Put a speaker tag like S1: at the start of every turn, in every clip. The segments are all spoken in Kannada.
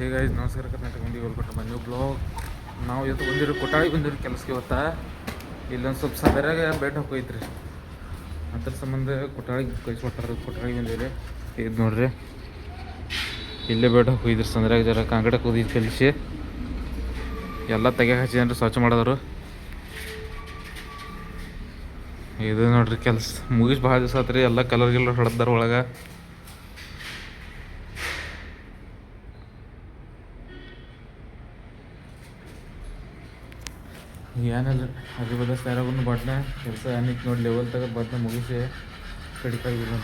S1: ಹೇಗಾಯ್ತು ನಮಸ್ಕಾರ. ಕರ್ನಾಟಕ ಮಂದಿ ಹೋಗ್ಬಿಟ್ಟು ಬಂದು ಬ್ಲಾಗ್ ನಾವು ಇವತ್ತು ಬಂದಿರೋ ಕೊಟ್ಟಾಳಿ ಬಂದಿರೋ ಕೆಲಸಕ್ಕೆ ಇವತ್ತ ಇಲ್ಲೊಂದು ಸ್ವಲ್ಪ ಸದರಾಗ ಬೆಡ್ ಹಾಕೋಯ್ತ್ರಿ ಅದ್ರ ಸಂಬಂಧ ಕೊಟ್ಟಾಳಿಗೆ ಕಳಿಸ್ಕೊಟ್ಟಾರ ಕೊಟ್ಟಾಳಿಗೆ ಬಂದಿರಿ ಇದು ನೋಡ್ರಿ. ಇಲ್ಲೇ ಬೆಡ್ ಹಾಕೋಯ್ದ್ರಿ ಸಂದ್ರಾಗ ಜರ. ಕಾಂಗಡ ಕೂದಿದ್ದು ಕಲಿಸಿ ಎಲ್ಲ ತೆಗಿಯಕ್ಕೆ ಹಚ್ಚಿದ್ರೆ ಸ್ವಚ್ಛ ಮಾಡಿದ್ರು ಇದು ನೋಡ್ರಿ ಕೆಲಸ. ಮುಗಿಸ್ ಭಾಳ ದಿವಸ ಆತ್ರಿ. ಎಲ್ಲ ಕಲರ್ ಗಿಲ್ಲರ್ ಹೊಡೆದಾರ ಒಳಗೆ. ಏನಿಲ್ಲ ಅದ್ರ ಬದ ಸ್ಯಾರಾಗೂ ಬಟ್ನ ಕೆಲಸ ಏನಿತ್ತು ನೋಡಿ ಲೆವೆಲ್ ತಗ ಬಟ್ನ ಮುಗಿಸಿ ಕಡಿತಾಗಿಲ್ಲ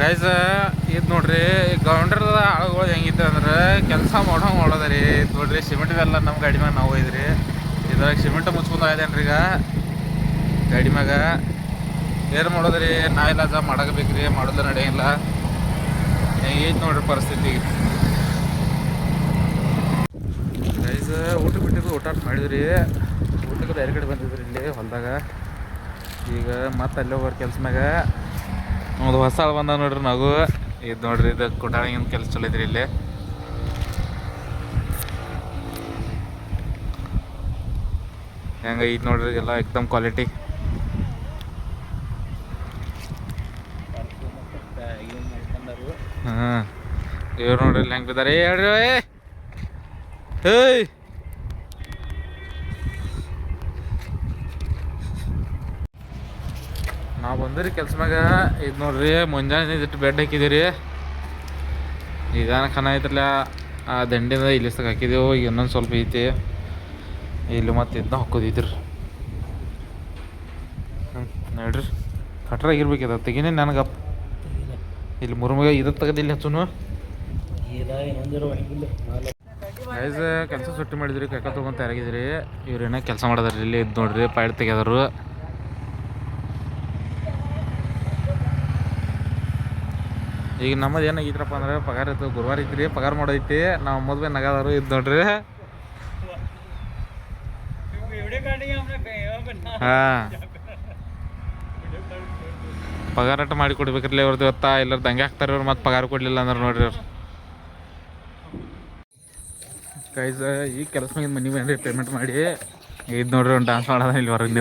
S1: ಗೈಸ್ ಇದು ನೋಡ್ರಿ ಗೌಂಡ್ರದ ಆಳುಗಳು ಹೆಂಗಿತ್ತು ಅಂದ್ರೆ ಕೆಲಸ ಮಾಡೋ ಮಾಡೋದ ರೀ. ನೋಡ್ರಿ ಸಿಮೆಂಟ್ ಎಲ್ಲ ನಮ್ಮ ಗಾಡಿ ಮ್ಯಾಗ ನಾವು ಒಯ್ದ್ರಿ. ಇದ್ರಾಗ ಸಿಮೆಂಟ್ ಮುಚ್ಕೊಂಡು ಹೋಗ್ಯದೇನ್ರಿ ಈಗ? ಗಾಡಿ ಮ್ಯಾಗ. ಏನು ಮಾಡೋದ್ರಿ ನಾ ಇಲ್ಲ, ಜಾ ಮಾಡಬೇಕ್ರಿ ಮಾಡೋದ್ರ ನಡೆಯಂಗಿಲ್ಲ. ಹೆಂಗೈತೆ ನೋಡ್ರಿ ಪರಿಸ್ಥಿತಿ ಈಗ ಗೈಸ್ ಊಟ ಬಿಟ್ಟಿದ್ರು, ಊಟ ಮಾಡಿದ್ರಿ. ಊಟಕ್ಕೆ ಬೇರೆ ಕಡೆ ಬಂದಿದ್ರು ಇಲ್ಲಿ ಹೊಲದಾಗ. ಈಗ ಮತ್ತೆ ಅಲ್ಲೇ ಹೋಗೋರು ಕೆಲ್ಸ ಮ್ಯಾಗ ಒಂದು ಹೊಸ ಬಂದ ನೋಡ್ರಿ ನಗು ಇದು ನೋಡ್ರಿ, ಇದು ಕೊಟ್ಟಾಳಿಗಿನ ಕೆಲಸ ಚಲೋ ಇದ್ರಿ ಇಲ್ಲಿ. ಹೆಂಗ ಇದು ನೋಡ್ರಿ ಎಲ್ಲ ಎಕ್ದಮ್ ಕ್ವಾಲಿಟಿ. ಹಾಂ ಇವ್ರು ನೋಡ್ರಿ ಇಲ್ಲಿ ಹೆಂಗೆ ಬಿದ್ದಾರೆ. ಹೇಳ್ರಿ ಏ ನಾವು ಬಂದಿರಿ ಕೆಲಸ ಮ್ಯಾಗ ಇದು ನೋಡ್ರಿ, ಮುಂಜಾನೆ ಇದಿಟ್ಟು ಬೆಡ್ ಹಾಕಿದ್ದೀರಿ ಇದಾನ ಖಾನ ಐತ್ರಲ್ಲ, ಆ ದಂಡಿಂದ ಇಲ್ಲಿ ತಗ ಹಾಕಿದೆವು, ಈಗ ಇನ್ನೊಂದು ಸ್ವಲ್ಪ ಐತಿ. ಇಲ್ಲಿ ಮತ್ತೆ ಇದನ್ನ ಹಾಕೋದಿದ್ರಿ ಹ್ಞೂ ನೋಡ್ರಿ. ಕಟ್ರಾಗಿರ್ಬೇಕಿದ ತೆಗಿನೇ ನನಗಪ್ಪ ಇಲ್ಲಿ ಮುರುಮಗ ಇದ್ರ ತೆಗೆದು ಇಲ್ಲಿ ಹಚ್ಚುನು. ಗೈಸ್ ಕೆಲಸ ಸುಟ್ಟಿ ಮಾಡಿದ್ರಿ ಕಕ್ಕ ತೊಗೊಂತ ಯಾರಾಗಿದ್ರಿ ಇವ್ರೇನ ಕೆಲಸ ಮಾಡಿದಾರೆ ಇಲ್ಲಿ ಇದು ನೋಡ್ರಿ ಪಾಯ್ಡ್ ತೆಗ್ಯದರು ಈಗ ನಮ್ಮದು ಏನಾಗಿದ್ರಪ್ಪ ಅಂದ್ರೆ ಪಗಾರ ಇತ್ತು, ಗುರುವಾರ ಐತ್ರಿ, ಪಗಾರ ಮಾಡೈತಿ ನಾವು ಮದ್ವೆ ನಗಾದರು ಇದ್ದು ನೋಡ್ರಿ. ಹಾ. ಪಗಾರ ಮಾಡಿ ಕೊಡ್ಬೇಕ್ರಲ್ಲ ಇವ್ರದ್ದು ಇವತ್ತ ಇಲ್ಲ ದಂಗೆ ಹಾಕ್ತಾರೆ ಇವ್ರು, ಮತ್ತೆ ಪಗಾರ ಕೊಡ್ಲಿಲ್ಲ ಅಂದ್ರೆ ನೋಡ್ರಿ ಅವ್ರು. ಕೈಸ ಈ ಕೆಲಸ ಮನಿ ಮೇಲೆ ಪೇಮೆಂಟ್ ಮಾಡಿ, ಇದು ನೋಡ್ರಿ ಒಂದು ಡಾನ್ಸ್ ಮಾಡೋದ ಇಲ್ಲಿ ಹೊರಗೆ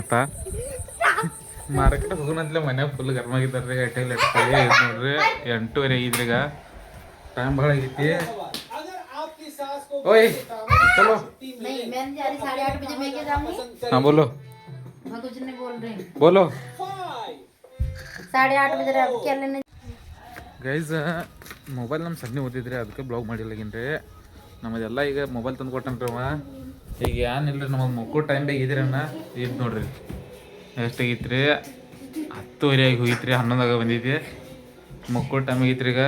S1: ಮಾರ್ಕೆಟ್ ಹೋಗೋಣಂತಲೇ ಮನ್ಯಾಗ ಫುಲ್ ಗರ್ಮಾಗಿದ್ದಾರೆ ಏಟೆಲ್ ಎಟ್ಕೊಳ್ಳಿ ನೋಡ್ರಿ, ಎಂಟೂವರೆ ಐದ್ರಿಗ ಟೈಮ್ ಭಾಳ ಆಗೈತಿ. ಓಯ್, ಚಲೋ. ಹಾಂ, ಬೋಲೋ. ಬೋಲೋ. ಗೈಸ್ ಮೊಬೈಲ್ ನಮ್ಮ ಸಣ್ಣ ಓದಿದ್ರಿ, ಅದಕ್ಕೆ ಬ್ಲಾಗ್ ಮಾಡಿಲ್ಲಗೇನ್ರಿ. ನಮ್ಮದೆಲ್ಲ ಈಗ ಮೊಬೈಲ್ ತಂದು ಕೊಟ್ಟನ್ರಿ ಅವ. ಈಗ ಏನಿಲ್ಲ ನಮಗೆ ಮಕ್ಕಳು ಟೈಮ್ ಬೇಕಿದ್ರಿ ಅಣ್ಣ ಇದು ನೋಡ್ರಿ. ಎಷ್ಟಾಗೈತ್ರಿ ಹತ್ತುವರೆ ಆಗಿ ಹೋಗಿತ್ರಿ ಹನ್ನೊಂದಾಗ ಬಂದಿದ್ದೆ. ಮಕ್ಕಳು ಟೈಮ್ ಆಗೈತ್ರಿ ಈಗ.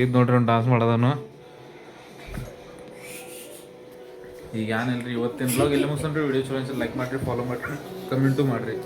S1: ಇದು ನೋಡ್ರಿ ಒಂದು ಡಾನ್ಸ್ ಮಾಡೋದನು. ಈಗ ಏನಿಲ್ಲ ರೀ ಇವತ್ತಿನ ಬ್ಲಾಗ್ ಇಲ್ಲಿ ಮುಗಿಸ್ರಿ ವಿಡಿಯೋ ಚಲೋ ಲೈಕ್ ಮಾಡಿರಿ ಫಾಲೋ ಮಾಡಿರಿ ಕಮೆಂಟು ಮಾಡಿರಿ.